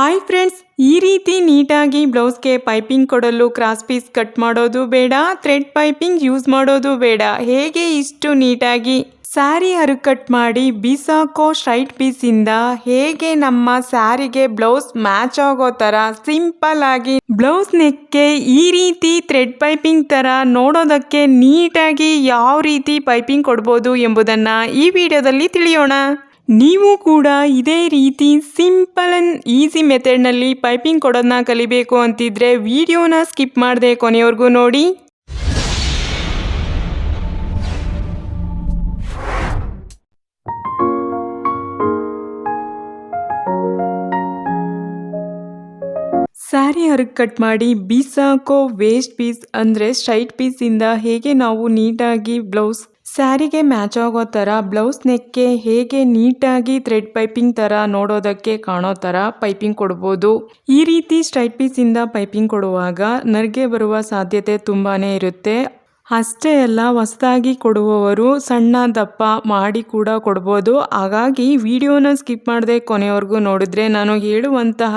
Hi friends ಈ ರೀತಿ ನೀಟಾಗಿ ಬ್ಲೌಸ್ಗೆ ಪೈಪಿಂಗ್ ಕೊಡಲು ಕ್ರಾಸ್ ಪೀಸ್ ಕಟ್ ಮಾಡೋದು ಬೇಡ ಥ್ರೆಡ್ ಪೈಪಿಂಗ್ ಯೂಸ್ ಮಾಡೋದು ಬೇಡ. ಹೇಗೆ ಇಷ್ಟು ನೀಟಾಗಿ ಸ್ಯಾರಿ ಕಟ್ ಮಾಡಿ ಬಿಸಾಕೋ ಸ್ಟ್ರೈಟ್ ಪೀಸಿಂದ ಹೇಗೆ ನಮ್ಮ ಸ್ಯಾರಿಗೆ ಬ್ಲೌಸ್ ಮ್ಯಾಚ್ ಆಗೋ ಥರ ಸಿಂಪಲ್ ಆಗಿ ಬ್ಲೌಸ್ ನೆಕ್ಗೆ ಈ ರೀತಿ ಥ್ರೆಡ್ ಪೈಪಿಂಗ್ ಥರ ನೋಡೋದಕ್ಕೆ ನೀಟಾಗಿ ಯಾವ ರೀತಿ ಪೈಪಿಂಗ್ ಕೊಡ್ಬೋದು ಎಂಬುದನ್ನು ಈ ವಿಡಿಯೋದಲ್ಲಿ ತಿಳಿಯೋಣ. ನೀವು ಕೂಡ ಇದೇ ರೀತಿ ಸಿಂಪಲ್ ಆ್ಯಂಡ್ ಈಸಿ ಮೆಥಡ್ನಲ್ಲಿ ಪೈಪಿಂಗ್ ಕೊಡೋದನ್ನ ಕಲಿಬೇಕು ಅಂತಿದ್ರೆ ವಿಡಿಯೋನ ಸ್ಕಿಪ್ ಮಾಡದೆ ಕೊನೆಯವರೆಗೂ ನೋಡಿ. ಸ್ಯಾರಿ ಹರಕ್ ಕಟ್ ಮಾಡಿ ಬೀಸಾಕೋ ವೇಸ್ಟ್ ಪೀಸ್ ಅಂದರೆ ಸ್ಟ್ರೈಟ್ ಪೀಸಿಂದ ಹೇಗೆ ನಾವು ನೀಟಾಗಿ ಬ್ಲೌಸ್ ಸ್ಯಾರಿಗೆ ಮ್ಯಾಚ್ ಆಗೋ ಥರ ಬ್ಲೌಸ್ ನೆಕ್ಕೆ ಹೇಗೆ ನೀಟಾಗಿ ಥ್ರೆಡ್ ಪೈಪಿಂಗ್ ಥರ ನೋಡೋದಕ್ಕೆ ಕಾಣೋ ಥರ ಪೈಪಿಂಗ್ ಕೊಡ್ಬೋದು. ಈ ರೀತಿ ಸ್ಟ್ರೈಟ್ ಪೀಸಿಂದ ಪೈಪಿಂಗ್ ಕೊಡುವಾಗ ನರ್ಗೆ ಬರುವ ಸಾಧ್ಯತೆ ತುಂಬಾ ಇರುತ್ತೆ. ಅಷ್ಟೇ ಅಲ್ಲ, ಹೊಸದಾಗಿ ಕೊಡುವವರು ಸಣ್ಣ ದಪ್ಪ ಮಾಡಿ ಕೂಡ ಕೊಡ್ಬೋದು. ಹಾಗಾಗಿ ವಿಡಿಯೋನ ಸ್ಕಿಪ್ ಮಾಡದೆ ಕೊನೆಯವರೆಗೂ ನೋಡಿದ್ರೆ ನಾನು ಹೇಳುವಂತಹ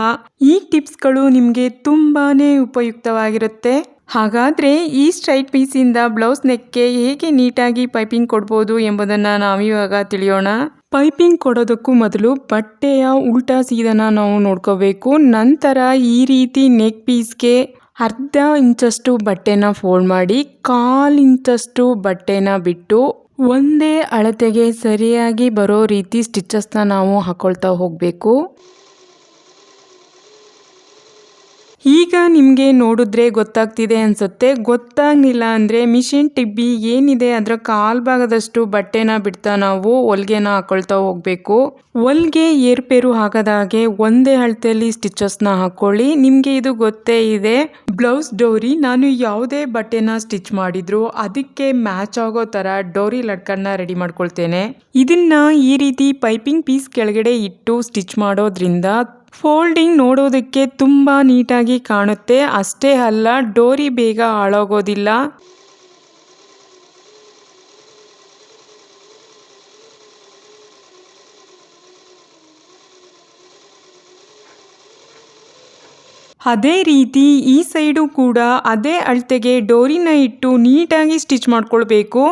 ಈ ಟಿಪ್ಸ್ಗಳು ನಿಮಗೆ ತುಂಬಾ ಉಪಯುಕ್ತವಾಗಿರುತ್ತೆ. ಹಾಗಾದರೆ ಈ ಸ್ಟ್ರೈಟ್ ಪೀಸಿಂದ ಬ್ಲೌಸ್ ನೆಕ್ಗೆ ಹೇಗೆ ನೀಟಾಗಿ ಪೈಪಿಂಗ್ ಕೊಡ್ಬೋದು ಎಂಬುದನ್ನು ನಾವಿವಾಗ ತಿಳಿಯೋಣ. ಪೈಪಿಂಗ್ ಕೊಡೋದಕ್ಕೂ ಮೊದಲು ಬಟ್ಟೆಯ ಉಲ್ಟಾ ಸೀದನ ನಾವು ನೋಡ್ಕೋಬೇಕು. ನಂತರ ಈ ರೀತಿ ನೆಕ್ ಪೀಸ್ಗೆ ಅರ್ಧ ಇಂಚಷ್ಟು ಬಟ್ಟೆನ ಫೋಲ್ಡ್ ಮಾಡಿ ಕಾಲು ಇಂಚಷ್ಟು ಬಟ್ಟೆನ ಬಿಟ್ಟು ಒಂದೇ ಅಳತೆಗೆ ಸರಿಯಾಗಿ ಬರೋ ರೀತಿ ಸ್ಟಿಚಸ್ನ ನಾವು ಹಾಕೊಳ್ತಾ ಹೋಗಬೇಕು. ಈಗ ನಿಮಗೆ ನೋಡಿದ್ರೆ ಗೊತ್ತಾಗ್ತಿದೆ ಅನಿಸುತ್ತೆ. ಗೊತ್ತಾಗ್ಲಿಲ್ಲ ಅಂದರೆ ಮಿಷಿನ್ ಟಿಬ್ಬಿ ಏನಿದೆ ಅದರ ಕಾಲ್ ಭಾಗದಷ್ಟು ಬಟ್ಟೆನ ಬಿಡ್ತಾ ನಾವು ಹೊಲ್ಗೆನ ಹಾಕೊಳ್ತಾ ಹೋಗಬೇಕು. ಹೊಲ್ಗೆ ಏರ್ಪೇರು ಆಗದಾಗೆ ಒಂದೇ ಅಳತೆಯಲ್ಲಿ ಸ್ಟಿಚಸ್ನ ಹಾಕೊಳ್ಳಿ. ನಿಮಗೆ ಇದು ಗೊತ್ತೇ ಇದೆ. ಬ್ಲೌಸ್ ಡೋರಿ ನಾನು ಯಾವುದೇ ಬಟ್ಟೆನ ಸ್ಟಿಚ್ ಮಾಡಿದ್ರು ಅದಕ್ಕೆ ಮ್ಯಾಚ್ ಆಗೋ ಥರ ಡೋರಿ ಲಡ್ಕನ್ನ ರೆಡಿ ಮಾಡ್ಕೊಳ್ತೇನೆ. ಇದನ್ನ ಈ ರೀತಿ ಪೈಪಿಂಗ್ ಪೀಸ್ ಕೆಳಗಡೆ ಇಟ್ಟು ಸ್ಟಿಚ್ ಮಾಡೋದ್ರಿಂದ ಫೋಲ್ಡಿಂಗ್ ನೋಡೋದಕ್ಕೆ ತುಂಬ ನೀಟಾಗಿ ಕಾಣುತ್ತೆ. ಅಷ್ಟೇ ಅಲ್ಲ, ಡೋರಿ ಬೇಗ ಹಾಳಾಗೋದಿಲ್ಲ. ಅದೇ ರೀತಿ ಈ ಸೈಡು ಕೂಡ ಅದೇ ಅಳತೆಗೆ ಡೋರಿನ ಇಟ್ಟು ನೀಟಾಗಿ ಸ್ಟಿಚ್ ಮಾಡ್ಕೊಳ್ಬೇಕು.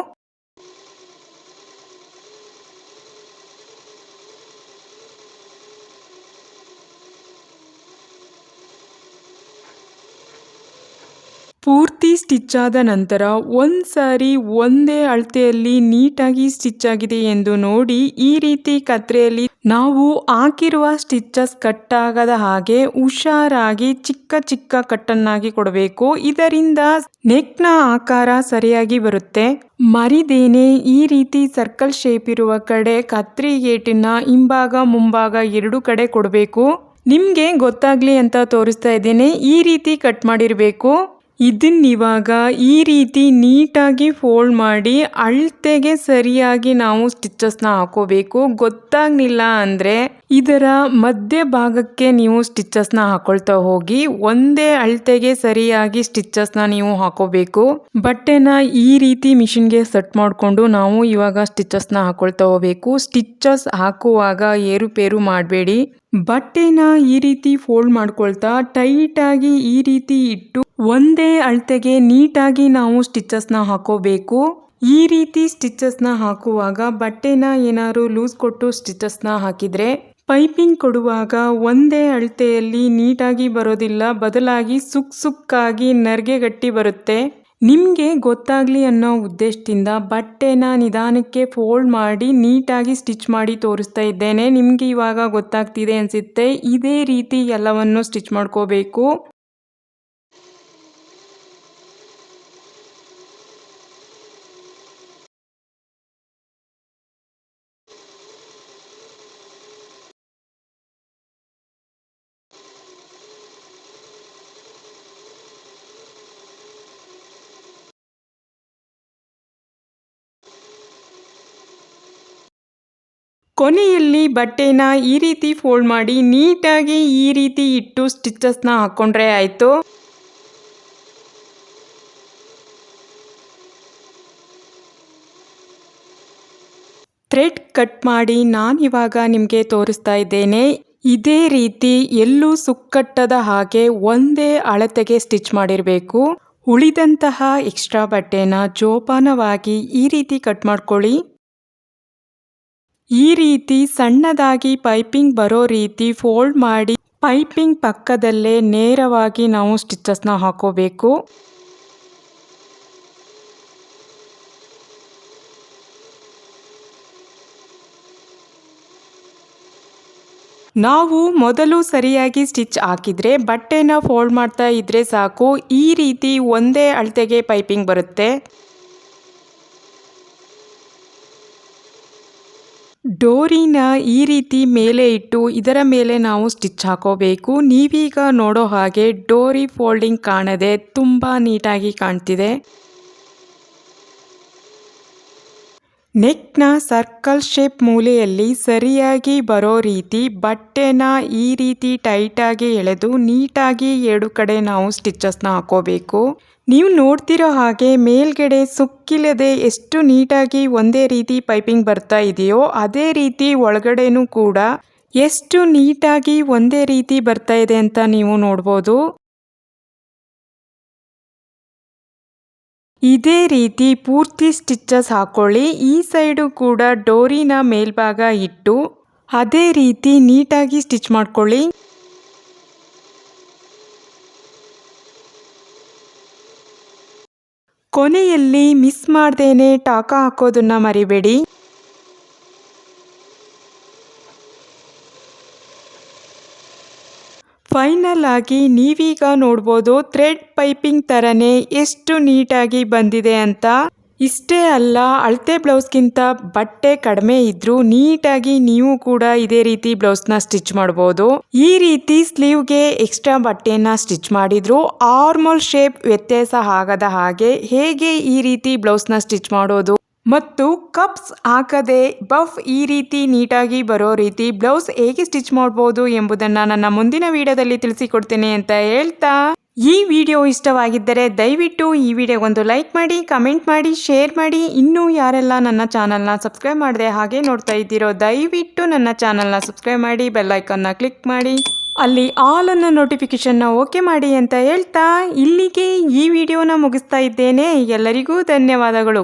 ಪೂರ್ತಿ ಸ್ಟಿಚ್ ಆದ ನಂತರ ಒಂದು ಸಾರಿ ಒಂದೇ ಅಳತೆಯಲ್ಲಿ ನೀಟಾಗಿ ಸ್ಟಿಚ್ ಆಗಿದೆ ಎಂದು ನೋಡಿ ಈ ರೀತಿ ಕತ್ರೆಯಲ್ಲಿ ನಾವು ಹಾಕಿರುವ ಸ್ಟಿಚಸ್ ಕಟ್ ಹಾಗೆ ಹುಷಾರಾಗಿ ಚಿಕ್ಕ ಚಿಕ್ಕ ಕಟ್ಟನ್ನಾಗಿ ಕೊಡಬೇಕು. ಇದರಿಂದ ನೆಕ್ನ ಆಕಾರ ಸರಿಯಾಗಿ ಬರುತ್ತೆ. ಮರಿದೇನೆ ಈ ರೀತಿ ಸರ್ಕಲ್ ಶೇಪ್ ಇರುವ ಕಡೆ ಕತ್ರಿ ಗೇಟಿನ ಹಿಂಭಾಗ ಮುಂಭಾಗ ಎರಡು ಕಡೆ ಕೊಡಬೇಕು. ನಿಮಗೆ ಗೊತ್ತಾಗ್ಲಿ ಅಂತ ತೋರಿಸ್ತಾ ಇದ್ದೇನೆ. ಈ ರೀತಿ ಕಟ್ ಮಾಡಿರಬೇಕು. ಇದನ್ನಿವಾಗ ಈ ರೀತಿ ನೀಟಾಗಿ ಫೋಲ್ಡ್ ಮಾಡಿ ಅಳತೆಗೆ ಸರಿಯಾಗಿ ನಾವು ಸ್ಟಿಚಸ್ನ ಹಾಕೋಬೇಕು. ಗೊತ್ತಾಗ್ಲಿಲ್ಲ ಅಂದರೆ ಇದರ ಮಧ್ಯ ಭಾಗಕ್ಕೆ ನೀವು ಸ್ಟಿಚಸ್ನ ಹಾಕೊಳ್ತಾ ಹೋಗಿ ಒಂದೇ ಅಳತೆಗೆ ಸರಿಯಾಗಿ ಸ್ಟಿಚಸ್ನ ನೀವು ಹಾಕೋಬೇಕು. ಬಟ್ಟೆನ ಈ ರೀತಿ ಮಿಷಿನ್ಗೆ ಸೆಟ್ ಮಾಡಿಕೊಂಡು ನಾವು ಇವಾಗ ಸ್ಟಿಚಸ್ನ ಹಾಕೊಳ್ತಾ ಹೋಗಬೇಕು. ಸ್ಟಿಚಸ್ ಹಾಕುವಾಗ ಏರುಪೇರು ಮಾಡಬೇಡಿ. ಬಟ್ಟೆನ ಈ ರೀತಿ ಫೋಲ್ಡ್ ಮಾಡ್ಕೊಳ್ತಾ ಟೈಟಾಗಿ ಈ ರೀತಿ ಇಟ್ಟು ಒಂದೇ ಅಳತೆಗೆ ನೀಟಾಗಿ ನಾವು ಸ್ಟಿಚಸ್ನ ಹಾಕೋಬೇಕು. ಈ ರೀತಿ ಸ್ಟಿಚಸ್ನ ಹಾಕುವಾಗ ಬಟ್ಟೆನ ಏನಾದ್ರು ಲೂಸ್ ಕೊಟ್ಟು ಸ್ಟಿಚಸ್ನ ಹಾಕಿದರೆ ಪೈಪಿಂಗ್ ಕೊಡುವಾಗ ಒಂದೇ ಅಳತೆಯಲ್ಲಿ ನೀಟಾಗಿ ಬರೋದಿಲ್ಲ, ಬದಲಾಗಿ ಸುಕ್ ಸುಕ್ಕಾಗಿ ನರ್ಗೆಗಟ್ಟಿ ಬರುತ್ತೆ. ನಿಮಗೆ ಗೊತ್ತಾಗಲಿ ಅನ್ನೋ ಉದ್ದೇಶದಿಂದ ಬಟ್ಟೆನ ನಿಧಾನಕ್ಕೆ ಫೋಲ್ಡ್ ಮಾಡಿ ನೀಟಾಗಿ ಸ್ಟಿಚ್ ಮಾಡಿ ತೋರಿಸ್ತಾ ಇದ್ದೇನೆ. ನಿಮಗೆ ಇವಾಗ ಗೊತ್ತಾಗ್ತಿದೆ ಅನಿಸುತ್ತೆ, ಇದೇ ರೀತಿ ಎಲ್ಲವನ್ನು ಸ್ಟಿಚ್ ಮಾಡ್ಕೋಬೇಕು. ಕೊನೆಯಲ್ಲಿ ಬಟ್ಟೆನ ಈ ರೀತಿ ಫೋಲ್ಡ್ ಮಾಡಿ ನೀಟಾಗಿ ಈ ರೀತಿ ಇಟ್ಟು ಸ್ಟಿಚಸ್ನ ಹಾಕ್ಕೊಂಡ್ರೆ ಆಯಿತು. ಥ್ರೆಡ್ ಕಟ್ ಮಾಡಿ ನಾನು ಇವಾಗ ನಿಮಗೆ ತೋರಿಸ್ತಾ ಇದ್ದೇನೆ. ಇದೇ ರೀತಿ ಎಲ್ಲೂ ಸುಕ್ಕಟ್ಟದ ಹಾಗೆ ಒಂದೇ ಅಳತೆಗೆ ಸ್ಟಿಚ್ ಮಾಡಿರಬೇಕು. ಉಳಿದಂತಹ ಎಕ್ಸ್ಟ್ರಾ ಬಟ್ಟೆನ ಜೋಪಾನವಾಗಿ ಈ ರೀತಿ ಕಟ್ ಮಾಡ್ಕೊಳ್ಳಿ. ಈ ರೀತಿ ಸಣ್ಣದಾಗಿ ಪೈಪಿಂಗ್ ಬರೋ ರೀತಿ ಫೋಲ್ಡ್ ಮಾಡಿ ಪೈಪಿಂಗ್ ಪಕ್ಕದಲ್ಲೇ ನೇರವಾಗಿ ನಾವು ಸ್ಟಿಚಸ್ನ ಹಾಕೋಬೇಕು. ನಾವು ಮೊದಲು ಸರಿಯಾಗಿ ಸ್ಟಿಚ್ ಹಾಕಿದರೆ ಬಟ್ಟೆನ ಫೋಲ್ಡ್ ಮಾಡ್ತಾ ಇದ್ದರೆ ಸಾಕು. ಈ ರೀತಿ ಒಂದೇ ಅಳತೆಗೆ ಪೈಪಿಂಗ್ ಬರುತ್ತೆ. ಡೋರಿನ ಈ ರೀತಿ ಮೇಲೆ ಇಟ್ಟು ಇದರ ಮೇಲೆ ನಾವು ಸ್ಟಿಚ್ ಹಾಕೋಬೇಕು. ನೀವೀಗ ನೋಡೋ ಹಾಗೆ ಡೋರಿ ಫೋಲ್ಡಿಂಗ್ ಕಾಣದೆ ತುಂಬ ನೀಟಾಗಿ ಕಾಣ್ತಿದೆ. ನೆಕ್ನ ಸರ್ಕಲ್ ಶೇಪ್ ಮೂಲೆಯಲ್ಲಿ ಸರಿಯಾಗಿ ಬರೋ ರೀತಿ ಬಟ್ಟೆನ ಈ ರೀತಿ ಟೈಟಾಗಿ ಎಳೆದು ನೀಟಾಗಿ ಎರಡು ಕಡೆ ನಾವು ಸ್ಟಿಚಸ್ನ ಹಾಕೋಬೇಕು. ನೀವು ನೋಡ್ತಿರೋ ಹಾಗೆ ಮೇಲ್ಗಡೆ ಸುಕ್ಕಿಲ್ಲದೆ ಎಷ್ಟು ನೀಟಾಗಿ ಒಂದೇ ರೀತಿ ಪೈಪಿಂಗ್ ಬರ್ತಾ ಇದೆಯೋ ಅದೇ ರೀತಿ ಒಳಗಡೆನೂ ಕೂಡ ಎಷ್ಟು ನೀಟಾಗಿ ಒಂದೇ ರೀತಿ ಬರ್ತಾ ಇದೆ ಅಂತ ನೀವು ನೋಡ್ಬೋದು. ಇದೇ ರೀತಿ ಪೂರ್ತಿ ಸ್ಟಿಚಸ್ ಹಾಕೊಳ್ಳಿ ಈ ಸೈಡು ಕೂಡ ಡೋರಿನ ಮೇಲ್ಭಾಗ ಇಟ್ಟು ಅದೇ ರೀತಿ ನೀಟಾಗಿ ಸ್ಟಿಚ್ ಮಾಡ್ಕೊಳ್ಳಿ. ಕೊನೆಯಲ್ಲಿ ಮಿಸ್ ಮಾಡ್ದೇನೆ ಟಾಕ ಹಾಕೋದನ್ನ ಮರಿಬೇಡಿ. ಫೈನಲ್ ಆಗಿ ನೀವೀಗ ನೋಡ್ಬೋದು ಥ್ರೆಡ್ ಪೈಪಿಂಗ್ ತರನೇ ಎಷ್ಟು ನೀಟಾಗಿ ಬಂದಿದೆ ಅಂತ. ಇಷ್ಟೇ ಅಲ್ಲ, ಅಳತೆ ಬ್ಲೌಸ್ಗಿಂತ ಬಟ್ಟೆ ಕಡಿಮೆ ಇದ್ರೂ ನೀಟಾಗಿ ನೀವು ಕೂಡ ಇದೇ ರೀತಿ ಬ್ಲೌಸ್ನ ಸ್ಟಿಚ್ ಮಾಡ್ಬೋದು. ಈ ರೀತಿ ಸ್ಲೀವ್ಗೆ ಎಕ್ಸ್ಟ್ರಾ ಬಟ್ಟೆನ ಸ್ಟಿಚ್ ಮಾಡಿದ್ರು ಆರ್ಮಲ್ ಶೇಪ್ ವ್ಯತ್ಯಾಸ ಆಗದ ಹಾಗೆ ಹೇಗೆ ಈ ರೀತಿ ಬ್ಲೌಸ್ನ ಸ್ಟಿಚ್ ಮಾಡೋದು? ಮತ್ತು ಕಪ್ಸ್ ಹಾಕದೆ ಬಫ್ ಈ ರೀತಿ ನೀಟಾಗಿ ಬರೋ ರೀತಿ ಬ್ಲೌಸ್ ಹೇಗೆ ಸ್ಟಿಚ್ ಮಾಡ್ಬೋದು ಎಂಬುದನ್ನು ನನ್ನ ಮುಂದಿನ ವಿಡಿಯೋದಲ್ಲಿ ತಿಳಿಸಿಕೊಡ್ತೇನೆ ಅಂತ ಹೇಳ್ತಾ. ಈ ವಿಡಿಯೋ ಇಷ್ಟವಾಗಿದ್ದರೆ ದಯವಿಟ್ಟು ಈ ವಿಡಿಯೋ ಒಂದು ಲೈಕ್ ಮಾಡಿ, ಕಮೆಂಟ್ ಮಾಡಿ, ಶೇರ್ ಮಾಡಿ. ಇನ್ನೂ ಯಾರೆಲ್ಲ ನನ್ನ ಚಾನಲ್ನ ಸಬ್ಸ್ಕ್ರೈಬ್ ಮಾಡಿದೆ ಹಾಗೆ ನೋಡ್ತಾ ಇದ್ದೀರೋ ದಯವಿಟ್ಟು ನನ್ನ ಚಾನಲ್ನ ಸಬ್ಸ್ಕ್ರೈಬ್ ಮಾಡಿ ಬೆಲ್ಲೈಕನ್ನ ಕ್ಲಿಕ್ ಮಾಡಿ. ಅಲ್ಲಿ ಆಲ್ ಅನ್ನ ನೋಟಿಫಿಕೇಶನ್ನ ಓಕೆ ಮಾಡಿ ಅಂತ ಹೇಳ್ತಾ ಇಲ್ಲಿಗೆ ಈ ವಿಡಿಯೋನ ಮುಗಿಸ್ತಾ ಇದ್ದೇನೆ. ಎಲ್ಲರಿಗೂ ಧನ್ಯವಾದಗಳು.